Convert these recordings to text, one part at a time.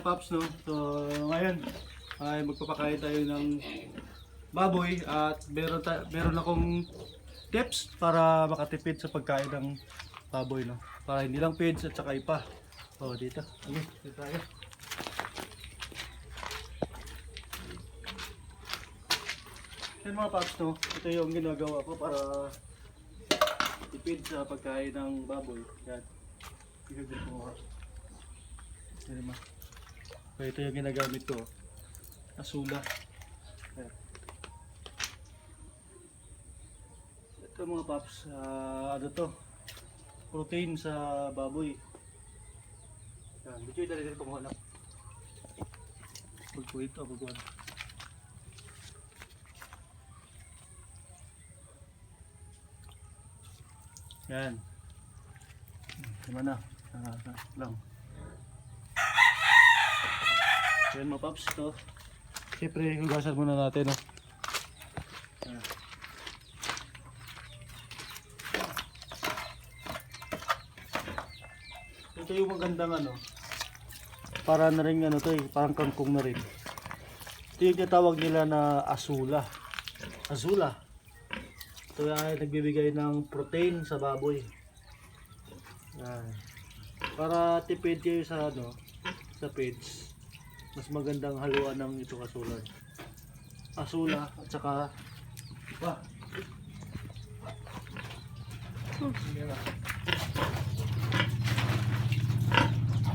mga paps, no? So, ngayon, ay magpapakain tayo ng baboy at meron, ta- meron akong tips para makatipid sa pagkain ng baboy, no? Para hindi lang feeds at saka ipa. Oh, dito. Okay, dito tayo. Yan mga paps, no? Ito yung ginagawa ko para tipid sa pagkain ng baboy. Yan. Igagawin ko nga. Yan ma. So, ito yung ginagamit ko. Asula. Ito mga paps, ah, ano to? Protein sa baboy. Yan, medyo dali dali panguha na. Pagpo ito, pagpo Yan. Tama na. Ah, lang. Yan mga paps to. Siyempre, hugasan muna natin. No? Yan. Ito yung magandang ano. Para na rin ano to eh, parang kangkong na rin. Ito yung tinatawag nila na asula. Azula. Ito ay nagbibigay ng protein sa baboy. Yan. Para tipid kayo sa ano, sa feeds. Mas magandang haluan ng ito asula. Asula at saka na.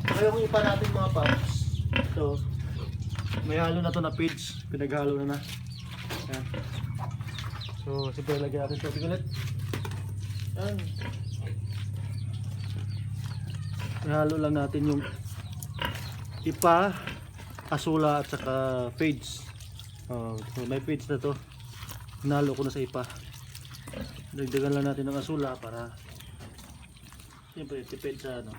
Kaya yung ipa natin mga paps. Ito. May halo na to na feeds. Pinaghalo na na. Yan. So, siyempre lagyan natin tubig ulit. Yan. Ihalo lang natin yung ipa, asula at saka fades. Oh, may fades na to. Hinalo ko na sa ipa. Dagdagan lang natin ng asula para siyempre tipid sa ano.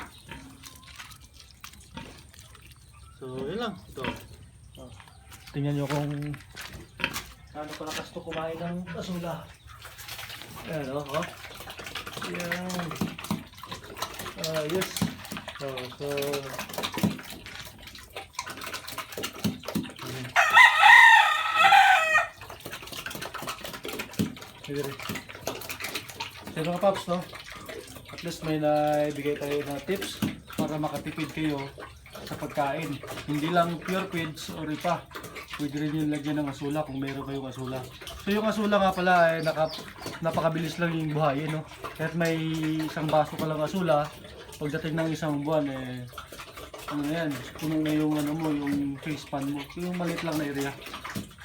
So, yun lang. Ito. Oh. Tingnan nyo kung ano pala kasto kumain ng basura. Ayan o. Oh, Ayan. Ah, yes. So, so. Ayan. Rin. So mga paps, no? At least may naibigay tayo na tips para makatipid kayo sa pagkain. Hindi lang pure feeds or ipa. Pwede rin yung lagyan ng asula kung meron kayong asula. So yung asula nga pala ay naka, napakabilis lang yung buhayin. No? Kahit may isang baso ka lang asula, pagdating ng isang buwan eh ano yan, puno na yung ano mo, yung face pan mo. Yung maliit lang na area.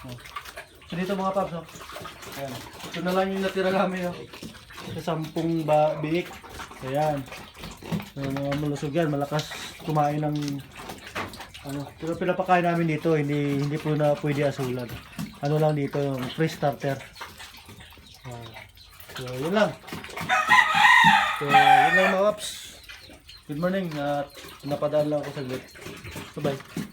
No? So dito mga paps, no? Ayan. Ito na lang yung natira namin. No? Sa sampung ba biik. Ayan. So, mga malusog yan, malakas kumain ng ano, pero pinapakain namin dito, hindi hindi po na pwede asulan. Ano lang dito, yung free starter. Ah, so, yun lang. So, yun lang mga paps. Good morning at napadaan lang ako saglit. Bye-bye.